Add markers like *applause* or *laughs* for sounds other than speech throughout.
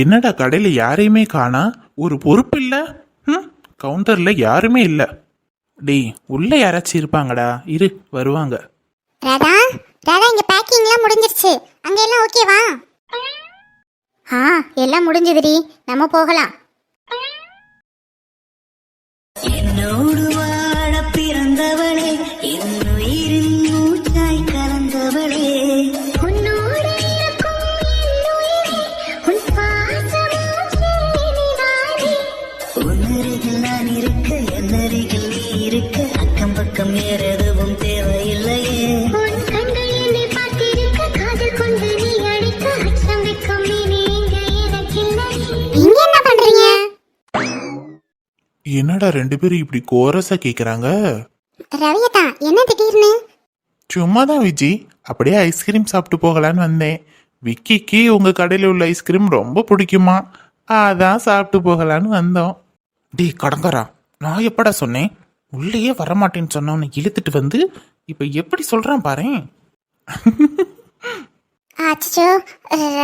என்னடா கடையில் யாரையுமே காணா? ஒரு பொறுப்பு இல்லை? ம் கவுண்டரில் யாருமே இல்லை. டேய் உள்ள யாராச்சும் இருப்பாங்கடா. இரு வருவாங்க. ராதா ராதா இங்க பேக்கிங்லாம் முடிஞ்சிருச்சு. அங்க எல்லாம் ஓகேவா ஆ எல்லாம் முடிஞ்சதுடி. நம்ம போகலாம். என்னோடு என்னடா ரெண்டு பேரும் இப்படி கோரஸாக கேட்குறாங்க ரவியதா என்ன திடீர்னு? சும்மா தான் விஜி. அப்படியே ஐஸ்கிரீம் சாப்பிட்டு போகலான்னு வந்தேன். விக்கிக்கு உங்கள் கடையில் உள்ள ஐஸ்கிரீம் ரொம்ப பிடிக்குமா? அதான் சாப்பிட்டு போகலான்னு வந்தோம். டேய் கடங்கரா நான் எப்படா சொன்னேன்? உள்ளேயே வரமாட்டேன்னு சொன்னவனை இழுத்துட்டு வந்து இப்போ எப்படி சொல்கிறான் பாரேன்? அச்சோ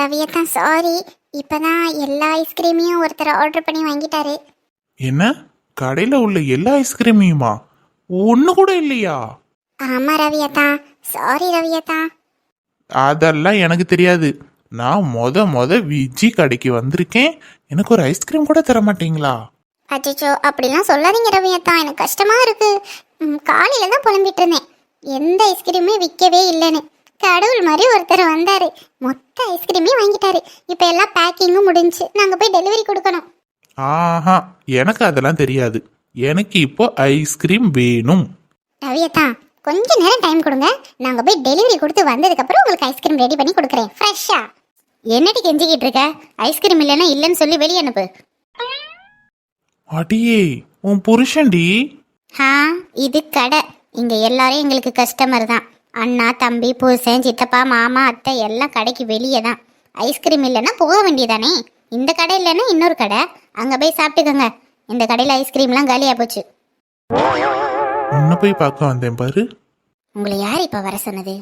ரவியதா சாரி இப்பதான் எல்லா ஐஸ்கிரீமையும் ஒருத்தர் ஆர்டர் பண்ணி வாங்கிட்டாரு. என்ன? கடையில் உள்ள எல்லா ஐஸ்கிரீமையுமா ஒன்று கூட இல்லையா? ஆமா ரவியதா சாரி ரவியதா அதெல்லாம் எனக்கு தெரியாது. நான் மொத மொத விஜி கடைக்கு வந்திருக்கேன். எனக்கு ஒரு ஐஸ்கிரீம் கூட தர மாட்டீங்களா? அச்சோ அப்படிலாம் சொல்லாதீங்க ரவியத்தா. எனக்கு கஷ்டமா இருக்கு. காலையில தான் புலம்பிட்டு இருந்தேன் எந்த ஐஸ்கிரீமே விற்கவே இல்லைன்னு. கடவுள் மாதிரி ஒருத்தர் வந்தாரு. மொத்த ஐஸ்கிரீமே வாங்கிட்டாரு. இப்போ எல்லாம் பேக்கிங்கும் முடிஞ்சு. நாங்கள் போய் டெலிவரி கொடுக்கணும். ஆஹா எனக்கு அதெல்லாம் தெரியாது. எனக்கு இப்போ ஐஸ்கிரீம் வேணும். ரவியத்தா கொஞ்ச நேரம் டைம் கொடுங்க. நாங்கள் போய் டெலிவரி கொடுத்து வந்ததுக்கப்புறம் உங்களுக்கு ஐஸ்கிரீம் ரெடி பண்ணி கொடுக்குறேன். ஃப்ரெஷ்ஷா என்னடி கெஞ்சிக்கிட்டு இருக்க? ஐஸ்கிரீம் இல்லைன்னா இல்லைன்னு சொல்லி வெளியே அனுப்பு. அடியே உன் புருஷன்டி? ஆ இது கடை. இங்க எல்லாரும் எங்களுக்கு கஸ்டமர் தான். அண்ணா தம்பி புருஷன் சித்தப்பா மாமா அத்தை எல்லாம் கடைக்கு வெளியே தான். ஐஸ்கிரீம் இல்லைன்னா போக வேண்டியதானே? இந்த கடை இல்லைன்னா இன்னொரு கடை. அங்க போய் சாப்பிட்டுக்கோங்க. இந்த கடையில் ஐஸ்கிரீம்லாம் காலியா போச்சு. உன்னை போய் பார்க்க வந்தேன் பாரு. உங்களை யார் இப்போ வர சொன்னது?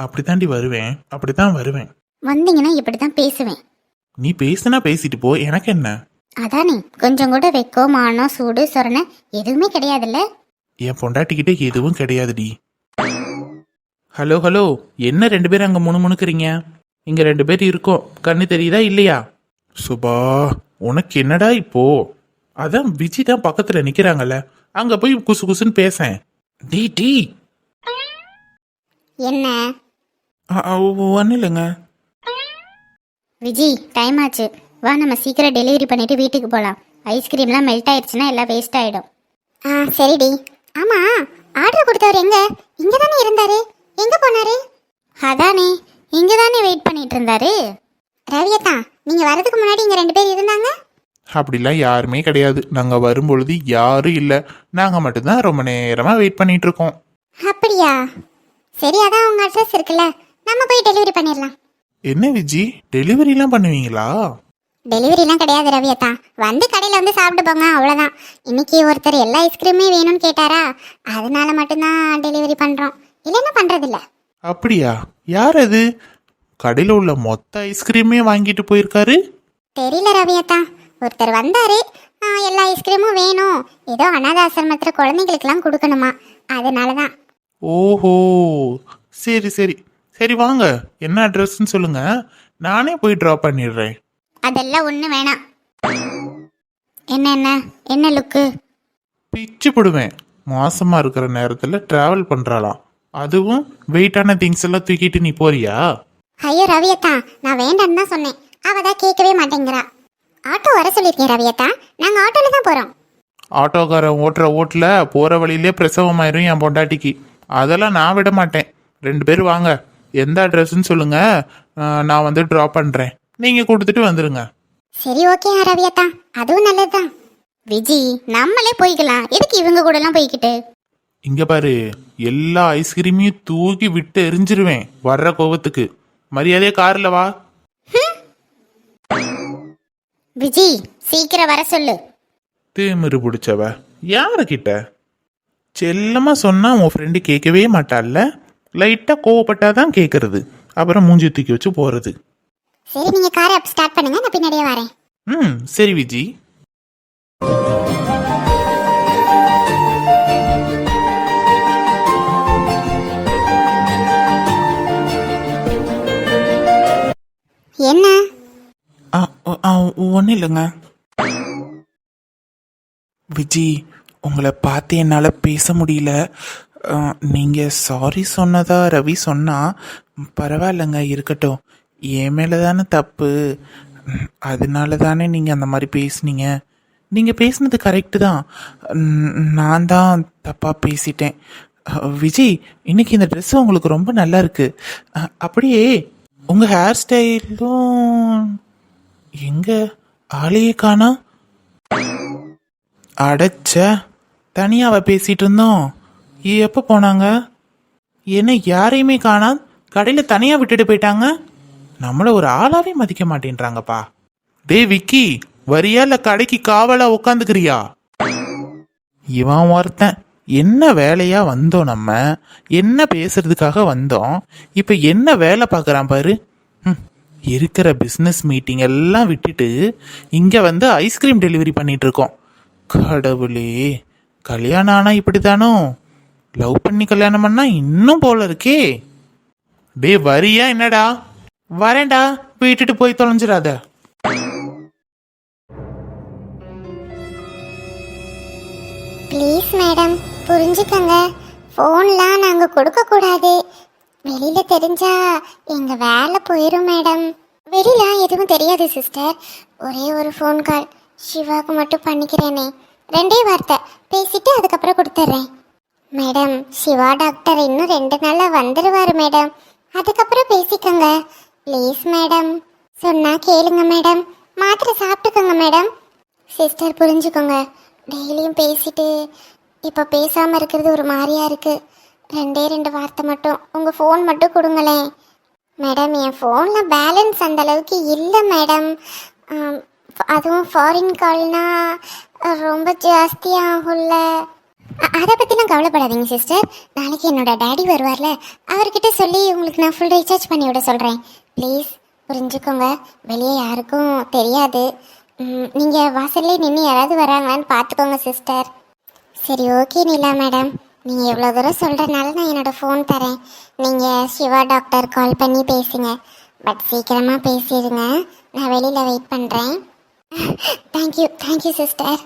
அப்படித்தாண்டி வருவேன். அப்படித்தான் வருவேன். வந்தீங்கன்னா இப்படி தான் பேசுவேன். நீ பேசுனா பேசிட்டு போ. எனக்கு என்ன? அதானே கொஞ்சம் கூட வெக்கோ மானம் சூடு சொரணை எதுவுமே கிடையாதுல்ல? என் பொண்டாட்டிக்கிட்ட எதுவும் கிடையாதுடி. Hello hello. என்ன ரெண்டு பேரும் அங்கே முணுமுணுக்கிறீங்க? இங்கே ரெண்டு பேர் இருக்கோம். கண்ணு தெரியுதா இல்லையா? சுபா. உனக்கு என்னடா இப்போ? அதான் விஜி தான் பக்கத்தில் நிற்கிறாங்கல்ல அங்கே போய் குசு குசுன்னு பேசேன். டி டி என்ன? ஒன்றும் இல்லைங்க. விஜி டைம் ஆச்சு. வா நம்ம சீக்கிரம் டெலிவரி பண்ணிட்டு வீட்டுக்கு போகலாம் ஐஸ்கிரீம்லாம் மெல்ட் ஆயிடுச்சுன்னா எல்லாம் வேஸ்ட் ஆயிடும். ஆ சரிடி ஆமா ஆர்டர் கொடுத்தவர் எங்க? இங்க தானே இருந்தாரு. எங்க போனாரு? அதானே இங்க தானே வெயிட் பண்ணிட்டு இருந்தாரு. ரவியத்தா நீங்க வரதுக்கு முன்னாடி இங்க ரெண்டு பேர் இருந்தாங்க? அப்படிலாம் யாருமே கிடையாது. நாங்கள் வரும்பொழுது யாரும் இல்லை. நாங்கள் மட்டும்தான் ரொம்ப நேரமாக வெயிட் பண்ணிட்டு இருக்கோம் அப்படியா? சரி அதான் உங்க அட்ரஸ் இருக்குல்ல. நம்ம போய் டெலிவரி பண்ணிடலாம். என்ன விஜி? டெலிவரிலாம் பண்ணுவீங்களா? டெலிவரிலாம் கிடையாது ரவியத்தா வந்து கடையில் வந்து சாப்பிட்டு போங்க அவ்வளோதான் இன்னைக்கு ஒருத்தர் எல்லா ஐஸ்கிரீமே வேணும்னு கேட்டாரா? அதனால மட்டும்தான் டெலிவரி பண்ணுறோம் இல்லைன்னா பண்ணுறதில்ல அப்படியா? யார் அது? கடையில் உள்ள மொத்த ஐஸ்கிரீமே வாங்கிட்டு போயிருக்காரு. தெரியல ரவியத்தா. ஒருத்தர் வந்தாரு. ஆ, எல்லா ஐஸ்கிரீமும் வேணும். ஏதோ அனாத ஆசிரமத்தில் குழந்தைங்களுக்கெல்லாம் கொடுக்கணுமா. அதனால தான் ஓஹோ. சரி சரி. சரி வாங்க. என்ன அட்ரஸ்ன்னு சொல்லுங்க. நானே போய் ட்ராப் பண்ணிடுறேன். அதெல்லாம் ஒன்றும் வேணாம். என்ன என்ன? என்ன லுக்கு பிச்சு போடுவேன். மாசமா இருக்கிற நேரத்தில் டிராவல் பண்ணுறாளாம் அதுவும் வெயிட்டான திங்ஸ் எல்லாம் தூக்கிட்டு நீ போறியா? ஐயோ ரவியத்தா நான் வேண்டான்னு தான் சொன்னேன். அவ தான் கேட்கவே மாட்டேங்கிறா. ஆட்டோ வர சொல்லியிருக்கேன் ரவியத்தா. நாங்கள் ஆட்டோவில் தான் போகிறோம் ஆட்டோக்காரன் ஓட்டுற ஓட்டில் போகிற வழியிலே பிரசவமாயிரும் என் பொண்டாட்டிக்கு. அதெல்லாம் நான் விட மாட்டேன். ரெண்டு பேர் வாங்க. எந்த அட்ரஸ்ன்னு சொல்லுங்க. நான் வந்து ட்ராப் பண்ணுறேன் நீங்கள் கொடுத்துட்டு வந்துடுங்க சரி ஓகே ரவியத்தா. அதுவும் நல்லதுதான். விஜி நம்மளே போய்க்கலாம். எதுக்கு இவங்க கூடலாம் போய்கிட்டு இங்கே பாரு எல்லா ஐஸ்கிரீமையும் தூக்கி விட்டு எரிஞ்சிருவேன் வர்ற கோவத்துக்கு. மரியாதையே காரில் வா. விஜி சீக்கிரம் வர சொல்லு. திமிரு பிடிச்சவ யாருக்கிட்ட செல்லமா சொன்னா உன் ஃப்ரெண்டு கேட்கவே மாட்டாள்ல? லைட்டாக கோவப்பட்டாதான் கேட்கறது அப்புறம் மூஞ்சி தூக்கி வச்சு போகிறது சரி நீங்க காரை ஸ்டார்ட் பண்ணுங்க நான் பின்னாடியே வரேன். ம் சரி விஜி. என்ன? ஒன்றும் இல்லைங்க. விஜி உங்களை பார்த்து என்னால் பேச முடியல. நீங்கள் சாரி சொன்னதா ரவி சொன்னா பரவாயில்லைங்க இருக்கட்டும். என் மேலே தானே தப்பு. அதனால தானே நீங்கள் அந்த மாதிரி பேசுனீங்க. நீங்கள் பேசுனது கரெக்டு தான். நான் தான் தப்பாக பேசிட்டேன். விஜய் இன்னைக்கு இந்த ட்ரெஸ் உங்களுக்கு ரொம்ப நல்லா இருக்கு. அப்படியே உங்கள் ஹேர் ஸ்டைலும் எங்க ஆளையே காணா? அடைச்ச தனியாவ பேசிட்டு இருந்தோம். எப்போ போனாங்க? என்ன யாரையுமே காணா கடையில் தனியாக விட்டுட்டு போயிட்டாங்க? நம்மளை ஒரு ஆளாவே மதிக்க மாட்டேன்றாங்கப்பா. டே விக்கி வரியா இல்லை கடைக்கு காவலா உட்காந்துக்கிறியா இவன் ஒருத்தன். என்ன வேலையா வந்தோம் நம்ம? என்ன பேசுறதுக்காக வந்தோம்? இப்ப என்ன வேலை பார்க்குறான் பாரு. இருக்கிற பிஸ்னஸ் மீட்டிங் எல்லாம் விட்டுட்டு இங்க வந்து ஐஸ்கிரீம் டெலிவரி பண்ணிட்டு இருக்கோம். கடவுளே கல்யாணம் ஆனா இப்படிதானோ லவ் பண்ணி கல்யாணம் பண்ணா இன்னும் போல இருக்கே. டே வரியா என்னடா? வரேன்டா விட்டுட்டு போய் தொலைஞ்சிடாத. ப்ளீஸ் மேடம் புரிஞ்சுக்கங்க. ஃபோன்லாம் நாங்கள் கொடுக்கக்கூடாது. வெளியில் தெரிஞ்சா எங்கள் வேலை போயிடும் மேடம். வெளியில எதுவும் தெரியாது சிஸ்டர். ஒரே ஒரு ஃபோன் கால் சிவாவுக்கு மட்டும் பண்ணிக்கிறேனே. ரெண்டே வார்த்தை. பேசிட்டு அதுக்கப்புறம் கொடுத்துட்றேன். மேடம் சிவா டாக்டர் இன்னும் ரெண்டு நாளில் வந்துடுவார் மேடம். அதுக்கப்புறம் பேசிக்கோங்க. Please madam. சொன்னால் கேளுங்க மேடம். மாத்திரை சாப்பிட்டுக்கோங்க மேடம். சிஸ்டர் புரிஞ்சுக்கோங்க. டெய்லியும் பேசிட்டு இப்போ பேசாமல் இருக்கிறது ஒரு மாதிரியா இருக்கு. ரெண்டே ரெண்டு வார்த்தை மட்டும். உங்கள் ஃபோன் மட்டும் கொடுங்களேன். மேடம் என் ஃபோனில் பேலன்ஸ் அந்த அளவுக்கு இல்லை மேடம் அதுவும் ஃபாரின் கால்னால் ரொம்ப ஜாஸ்தியாகும்ல அதை பற்றிலாம் கவலைப்படாதீங்க சிஸ்டர் நாளைக்கு என்னோட டேடி வருவார்ல அவர்கிட்ட சொல்லி உங்களுக்கு நான் ஃபுல் ரீசார்ஜ் பண்ணி விட சொல்கிறேன் ப்ளீஸ் புரிஞ்சுக்கோங்க. வெளியே யாருக்கும் தெரியாது. நீங்கள் வாசல்லே நின்று யாராவது வராங்களான்னு பார்த்துக்கோங்க சிஸ்டர் சரி ஓகே நிலா மேடம் நீங்கள் எவ்வளோ தூரம் சொல்கிறனால நான் என்னோடய ஃபோன் தரேன். நீங்கள் சிவா டாக்டர் கால் பண்ணி பேசுங்க. பட் சீக்கிரமாக பேசிடுங்க. நான் வெளியில் வெயிட் பண்ணுறேன் தேங்க்யூ தேங்க்யூ சிஸ்டர்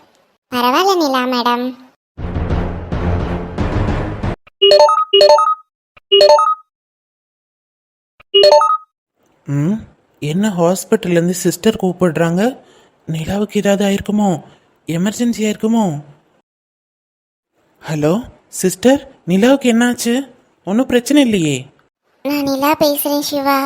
பரவாயில்ல நிலா மேடம் ம் என்ன ஹாஸ்பிட்டல்லேருந்து சிஸ்டர் கூப்பிடுறாங்க? நிலாவுக்கு ஏதாவது ஆயிருக்குமோ? எமர்ஜென்சி ஆயிருக்குமோ? ஹலோ சிஸ்டர் நிலாவுக்கு என்னாச்சு? ஒன்றும் பிரச்சனை இல்லையே. நான் நிலா பேசுறேன் சிவா.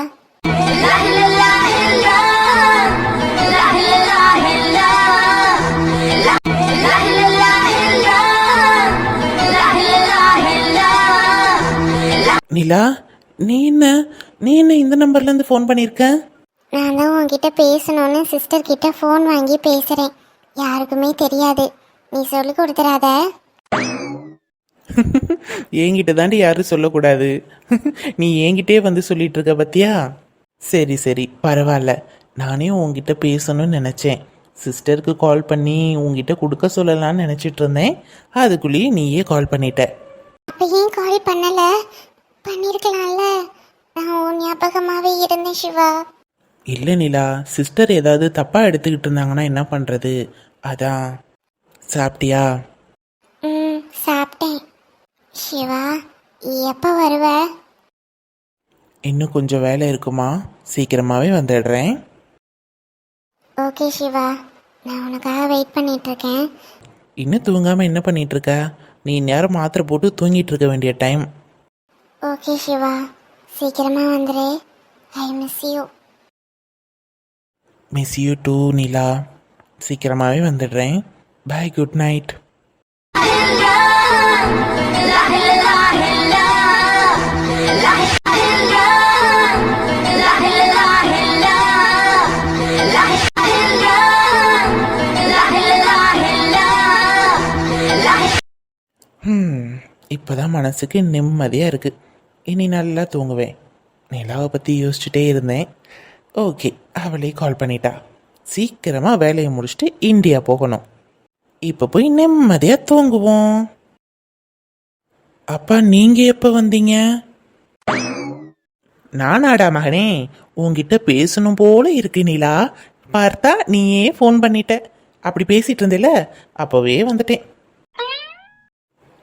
நிலா நீ என்ன? நீ என்ன இந்த நம்பர்லேருந்து ஃபோன் பண்ணியிருக்க நான் தான் உன்கிட்ட பேசணும்னு சிஸ்டர் கிட்ட ஃபோன் வாங்கி பேசுறேன். யாருக்குமே தெரியாது. நீ சொல்லி கொடுத்துறாத என்கிட்ட தாண்டி யாரும் சொல்லக்கூடாது. நீ என்கிட்டே வந்து சொல்லிட்டு இருக்க பத்தியா? சரி சரி பரவாயில்ல நானே உன்கிட்ட பேசணும்னு நினச்சேன். சிஸ்டருக்கு கால் பண்ணி உன்கிட்ட கொடுக்க சொல்லலாம்னு நினச்சிட்டு இருந்தேன் அதுக்குள்ளேயே நீயே கால் பண்ணிட்ட. அப்ப ஏன் கால் பண்ணல? பண்ணிருக்கலாம்ல. நான் உன் ஞாபகமாவே இருந்தேன் சிவா. இல்லை நிலா சிஸ்டர் ஏதாவது தப்பாக எடுத்துக்கிட்டு இருந்தாங்கன்னா என்ன பண்ணுறது அதான். சாப்பிட்டியா சிவா எப்போ வருவ? இன்னும் கொஞ்சம் வேலை இருக்குமா? சீக்கிரமாகவே வந்துடுறேன். ஓகே சிவா நான் உனக்காக வெயிட் பண்ணிட்டு இருக்கேன் இன்னும் தூங்காமல் என்ன பண்ணிட்டு இருக்க நீ நேரம் மாத்திரை போட்டு தூங்கிட்டு இருக்க வேண்டிய டைம் ஓகே சிவா சீக்கிரமா வந்துரு. I miss you miss you too Nila. சீக்கிரமாகவே வந்துடுறேன். பை குட் நைட் இப்போதான் மனசுக்கு நிம்மதியாக இருக்குது இனி நல்லா தூங்குவேன். நிலாவை பற்றி யோசிச்சுட்டே இருந்தேன். ஓகே அவளே கால் பண்ணிட்டா. சீக்கிரமாக வேலையை முடிச்சுட்டு இந்தியா போகணும். இப்போ போய் நிம்மதியாக தூங்குவோம். அப்பா நீங்கள் எப்போ வந்தீங்க? நானாடா மகனே உன்கிட்ட பேசணும் போல இருக்கு நிலா. பார்த்தா நீயே ஃபோன் பண்ணிட்ட. அப்படி பேசிட்டு இருந்தில அப்போவே வந்துட்டேன்.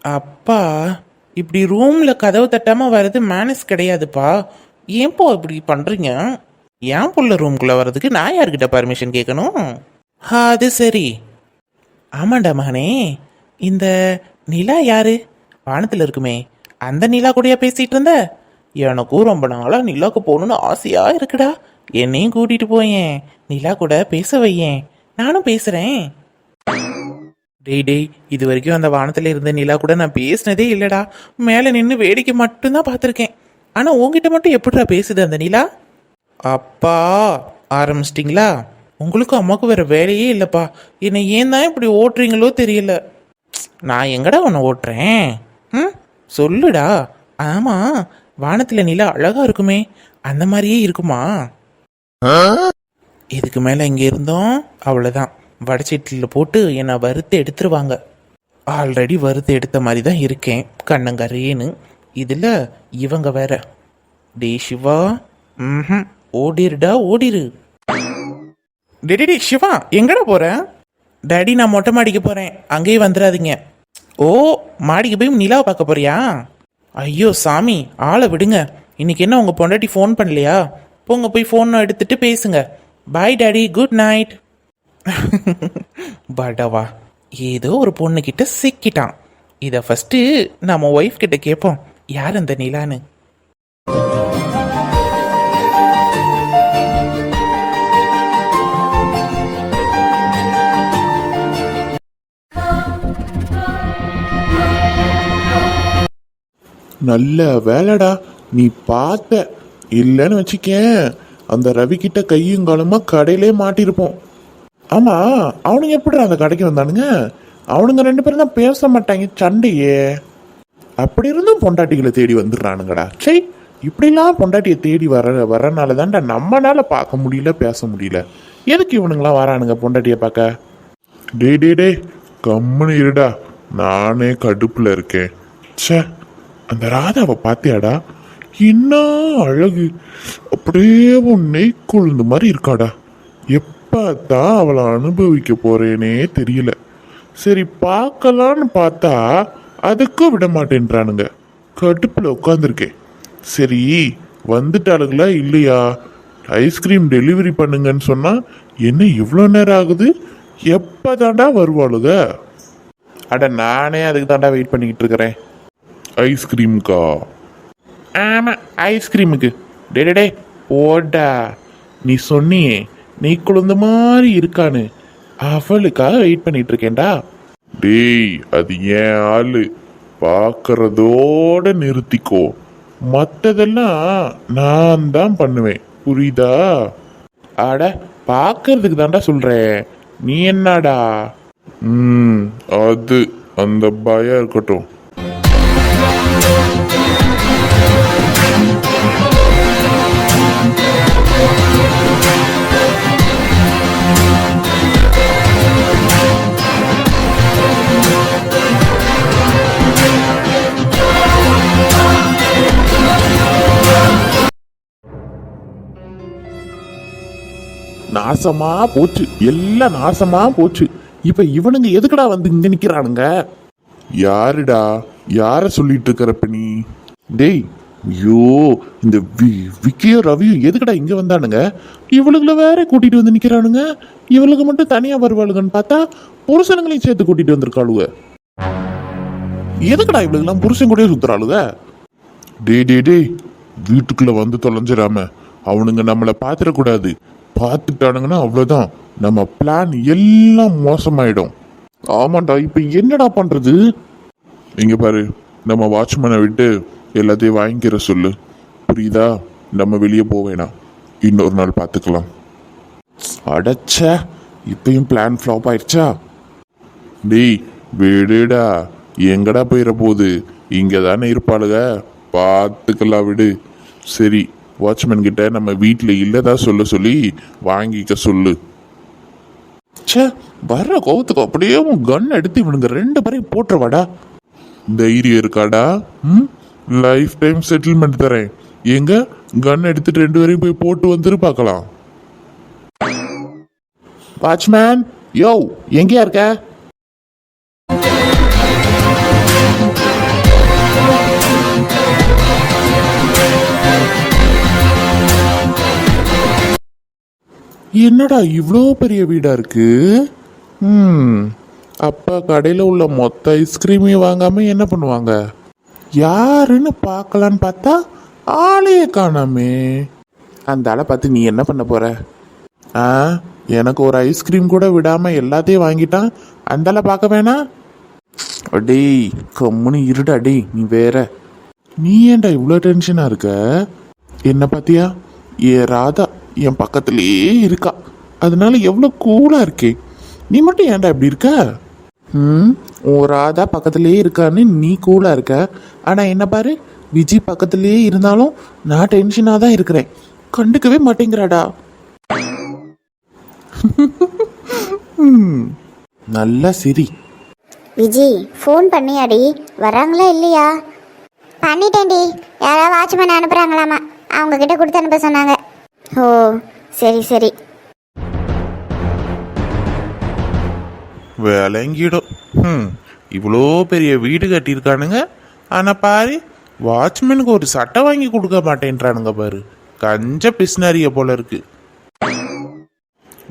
அப்பா இப்படி ரூம்ல கதவு தட்டாம வர்றது மேனஸ் கிடையாதுப்பா. ஏன்பா இப்படி பண்றீங்க? ஏன் புள்ள ரூம்குள்ள வர்றதுக்கு நான் யார்கிட்ட பர்மிஷன் கேட்கணும்? அது சரி. ஆமாண்டா மகனே. இந்த நிலா யாரு? வானத்துல இருக்குமே. அந்த நிலா கூடயா பேசிட்டு இருந்த? எனக்கும் ரொம்ப நாளா நிலாக்கு போகணும்னு ஆசையா இருக்குடா. என்னையும் கூட்டிட்டு போயேன். நிலா கூட பேச வையேன். நானும் பேசுறேன். டேய் டேய் இது வரைக்கும் அந்த வானத்துல இருந்த நிலா கூட நான் பேசினதே இல்லடா. மேலே நின்று வேடிக்கை மட்டும்தான் பார்த்துருக்கேன். ஆனா உன்கிட்ட மட்டும் எப்படிடா பேசுது அந்த நிலா? அப்பா ஆரம்பிச்சிட்டிங்களா? உங்களுக்கும் அம்மாவுக்கும் வேற வேலையே இல்லைப்பா. என்னை ஏன் தான் இப்படி ஓட்டுறீங்களோ தெரியல. நான் எங்கடா உன்னை ஓட்டுறேன்? ம் சொல்லுடா. ஆமா வானத்துல நிலா அழகா இருக்குமே. அந்த மாதிரியே இருக்குமா? இதுக்கு மேல இங்க இருந்தோம் அவ்வளவுதான். வடச்சீட்டில் போட்டு என்னை வறுத்து எடுத்துருவாங்க. ஆல்ரெடி வறுத்து எடுத்த மாதிரி தான் இருக்கேன். கண்ணங்கரேன்னு இதில் இவங்க வேற. டே சிவா. ம் ஓடிருடா ஓடிரு. டே டே, சிவா எங்கடா போற? டேடி நான் மொட்டை மாடிக்கு போறேன். அங்கேயே வந்துடாதீங்க. ஓ மாடிக்கு போய் நிலாவை பார்க்க போறியா? ஐயோ சாமி ஆளை விடுங்க. இன்னைக்கு என்ன உங்க பொண்டாட்டி ஃபோன் பண்ணலையா? போங்க போய் ஃபோன் எடுத்துட்டு பேசுங்க. Bye daddy good night *laughs* Padwa ஏதோ ஒரு பொண்ணு கிட்ட சிக்கிட்டான். இதை ஃபர்ஸ்ட் நம்ம ஒய்ஃப் கிட்ட கேட்போம் யார் அந்த நிலான்னு? நல்ல வேலைடா நீ பார்த்த. இல்லைன்னு வச்சுக்கேன். அந்த ரவி கிட்ட கையும் காலமா கடையிலே மாட்டிருப்போம். ஆமாம் அவனுங்க எப்படி அந்த கடைக்கு வந்தானுங்க? அவனுங்க ரெண்டு பேரும் தான் பேச மாட்டாங்க சண்டையே. அப்படி இருந்தும் பொண்டாட்டிகளை தேடி வந்துடுறானுங்கடா. சே இப்படிலாம் பொண்டாட்டியை தேடி வர வரனால தான்டா நம்மளால பார்க்க முடியல பேச முடியல. எதுக்கு இவனுங்களாம் வரானுங்க பொண்டாட்டியை பார்க்க? டே டே டேய் கம்முன்னு இருடா. நானே கடுப்பில் இருக்கேன். ச்சே அந்த ராதாவை பார்த்தியாடா என்ன அழகு. அப்படியே உன் நெய் கொழுந்து மாதிரி இருக்காடா. எப் பார்த்தா அவளை அனுபவிக்க போறேனே தெரியல. சரி பார்க்கலான்னு பார்த்தா அதுக்கும் விட மாட்டேன்றானுங்க. கடுப்பில் உட்காந்துருக்கேன் சரி வந்துட்டாளுங்களா இல்லையா? ஐஸ்கிரீம் டெலிவரி பண்ணுங்கன்னு சொன்னால் என்ன இவ்வளோ நேரம் ஆகுது? எப்பதான்டா வருவாளுங்க அட நானே அதுக்கு தாண்டா வெயிட் பண்ணிக்கிட்டு இருக்கிறேன். ஐஸ்கிரீமுக்கா ஆமாம் ஐஸ்கிரீமுக்கு டே டே, டே போடா. நீ சொன்னியே. நீ குழந்த மாதிரி இருக்கான்னு அவளுக்காக வெயிட் பண்ணிட்டு இருக்கேன்டா டேய் அது ஏன் ஆளு? பார்க்கறதோட நிறுத்திக்கோ. மற்றதெல்லாம் நான் தான் பண்ணுவேன். புரியுதா? அட பார்க்கறதுக்கு தான்டா சொல்றேன். நீ என்னடா? ம் அது அந்த பயம் இருக்கட்டும். நாசமா போச்சு. எல்லாம் நாசமா போச்சு. இப்ப இவனுங்க எதுக்குடா வந்து இங்க நிக்கிறானுங்க? யாருடா? யார சொல்லிட்டு இருக்கிறப்ப நீ டேய் ஐயோ இந்த வி- விக்கியும் ரவியும் எதுக்குடா இங்க வந்தானுங்க? இவளுகளை வேற கூட்டிட்டு வந்து நிக்கிறானுங்க. இவளுக்கு மட்டும் தனியா வருவாளுங்கன்னு பார்த்தா புருஷனுங்களையும் சேர்த்து கூட்டிட்டு வந்திருக்காளுங்க. எதுக்குடா இவளுக்கெல்லாம் புருஷன் கூடயே சுத்துறாளுங்க? டேய் டேய் டேய் வீட்டுக்குள்ள வந்து தொலைஞ்சிடாம அவனுங்க நம்மளை பார்த்துடக்கூடாது. பார்த்துட்டானுங்கன்னா அவ்வளோதான் நம்ம பிளான் எல்லாம் மோசமாயிடும். ஆமாண்டா இப்போ என்னடா பண்ணுறது இங்கே பாரு நம்ம வாட்ச்மேனை விட்டு எல்லாத்தையும் வாங்கிக்கிற சொல்லு. புரியுதா? நம்ம வெளியே போவேணா இன்னொரு நாள் பார்த்துக்கலாம். அடச்ச இப்பயும் பிளான் ஃப்ளாப் ஆயிடுச்சா? டேய் விடுடா. எங்கடா போயிட போகுது? இங்கே தானே இருப்பாளுக. பார்த்துக்கலாம் விடு. சரி வாட்ச்மேன் கிட்ட நம்ம வீட்டில் இல்லைதா சொல்ல சொல்லி வாங்கிக்க சொல்லு. ச்சே வர்ற கோவத்துக்கு அப்படியே உன் கன் எடுத்து இவனுங்க ரெண்டு பேரையும் போட்டுருவாடா. தைரியம் இருக்காடா? ம்? லைஃப் டைம் செட்டில்மெண்ட் தரேன். எங்க? கன் எடுத்துட்டு ரெண்டு பேரையும் போய் போட்டு வந்துரு பார்க்கலாம் வாட்ச்மேன் யோ எங்கேயா இருக்க? என்னடா இவ்வளோ பெரிய வீடாக இருக்கு? ம் அப்பா கடையில் உள்ள மொத்த ஐஸ்கிரீமையும் வாங்காமல் என்ன பண்ணுவாங்க? யாருன்னு பார்க்கலான்னு பார்த்தா ஆளையே காணாமே. அந்த ஆளை பார்த்து நீ என்ன பண்ண போற? ஆ எனக்கு ஒரு ஐஸ்கிரீம் கூட விடாமல் எல்லாத்தையும் வாங்கிட்டான். அந்த ஆளை பார்க்க வேணாம். டேய் கம்முனு இருடா டேய் நீ வேற. நீ ஏன்டா இவ்வளோ டென்ஷனாக இருக்க? என்ன பார்த்தியா? ஏ ராதா. என் பக்கத்துலேயே இருக்கா. அதனால எவ்வளோ கூலாக இருக்கே. நீ மட்டும் ஏன்டா இப்படி இருக்க? ம்? உன் ராதா பக்கத்துலேயே இருக்கான்னு நீ கூலாக இருக்க. ஆனால் என்ன பாரு விஜய் பக்கத்துலேயே இருந்தாலும் நான் டென்ஷனாக தான் இருக்கிறேன். கண்டுக்கவே மாட்டேங்கிறாடா. ம், *laughs* நல்லா சிரி. விஜி ஃபோன் பண்ணியாடி. வராங்களா இல்லையா? பண்ணிட்டேன்டி. யாராவது வாட்ச்மேன் அனுப்புகிறாங்களாமா அவங்க கிட்ட கொடுத்து அனுப்ப சொன்னாங்க. ஓ சரி சரி. விளங்கிடும். ம் இவ்வளோ பெரிய வீடு கட்டியிருக்கானுங்க. ஆனால் பாரு வாட்ச்மேனுக்கு ஒரு சட்டை வாங்கி கொடுக்க மாட்டேன்றானுங்க பாரு. கஞ்ச பிஸ்னரிய போல இருக்கு.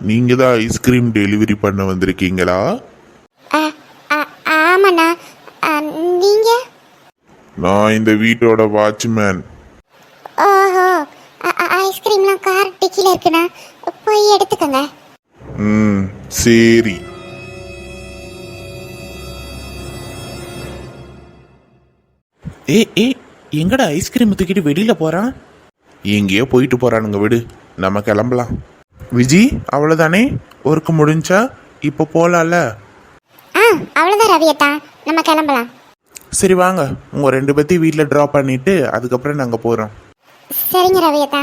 நீங்க தான் ஐஸ்கிரீம் டெலிவரி பண்ண வந்திருக்கீங்களா? ஆமாண்ணா. நீங்க? நான் இந்த வீட்டோட வாட்ச்மேன் ஓஹோ ஐ- ஐ- ஐஸ்கிரீம்லாம் கார் டிக்கில இருக்குண்ணா. போய் எடுத்துக்கோங்க. ம் சரி. ஏ ஏ எங்கடா ஐஸ்கிரீம் தூக்கிட்டு வெளியில போறான்? எங்கேயோ போயிட்டு போறானுங்க விடு. நம்ம கிளம்பலாம். விஜி அவ்வளோதானே ஒர்க்கு முடிஞ்சா இப்போ போலாம்ல? ஆ அவ்வளோதான் ரவியத்தா நம்ம கிளம்பலாம். சரி வாங்க. உங்க ரெண்டு பேத்தையும் வீட்டில் ட்ராப் பண்ணிட்டு அதுக்கப்புறம் நாங்கள் போகிறோம் சரிங்க ரவியத்தா